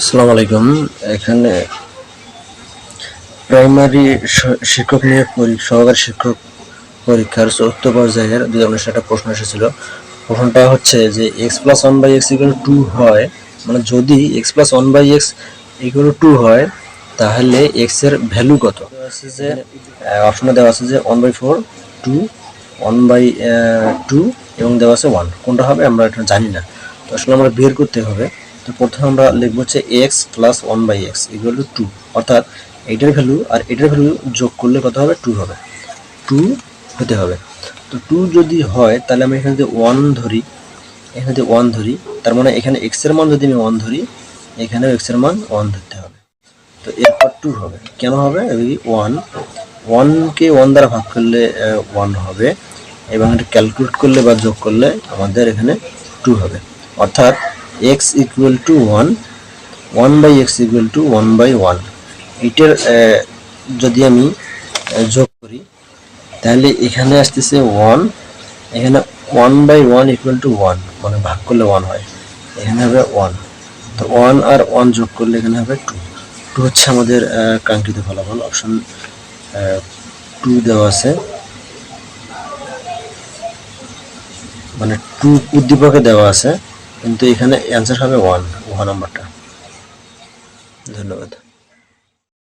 আসসালামু আলাইকুম। এখানে প্রাইমারি শিক্ষক নিয়োগ সহকারী শিক্ষক পরীক্ষার চতুর্থ পর্যায়ের দুই হাজার একটা প্রশ্ন এসেছিল। প্রশ্নটা হচ্ছে যে x plus one by x equal two হয় মানে যদি x plus one by x equal two হয়, তাহলে এক্সের ভ্যালু কত? আছে যে অপশনে দেওয়া আছে যে one by four two one by two এবং দেওয়া আছে ওয়ান কোনটা হবে আমরা এটা জানি না। তো আসলে আমরা বের করতে হবে। প্রথমে আমরা লিখব হচ্ছে x plus one by x equal to two অর্থাৎ এইটার ভ্যালু আর এটার ভ্যালু যোগ করলে কত হবে? টু হবে। টু হতে হবে। তো টু যদি হয়, তাহলে আমি এখানে যদি ওয়ান ধরি, এখানে যদি ওয়ান ধরি, তার মানে এখানে এক্সের মান যদি আমি ওয়ান ধরি, এখানেও এক্সের মান ওয়ান ধরতে হবে। তো এরপর টু হবে। কেন হবে? ওয়ান ওয়ানকে ওয়ান দ্বারা ভাগ করলে ওয়ান হবে এবং এটা ক্যালকুলেট করলে বা যোগ করলে আমাদের এখানে টু হবে। অর্থাৎ x equal to one one by x equal to one by one এটার যদি আমি যোগ করি, তাহলে এখানে আসতেছে ওয়ান এখানে one by one equal to one মানে ভাগ করলে ওয়ান হয়। এখানে হবে ওয়ান তো ওয়ান আর ওয়ান যোগ করলে এখানে হবে টু টু হচ্ছে আমাদের কাঙ্ক্ষিত ফলাফল। অপশন টু দেওয়া আছে। মানে টু উদ্দীপকে দেওয়া আছে। কিন্তু এখানে অ্যান্সার হবে ওয়ান ওয়ান নাম্বারটা ধন্যবাদ।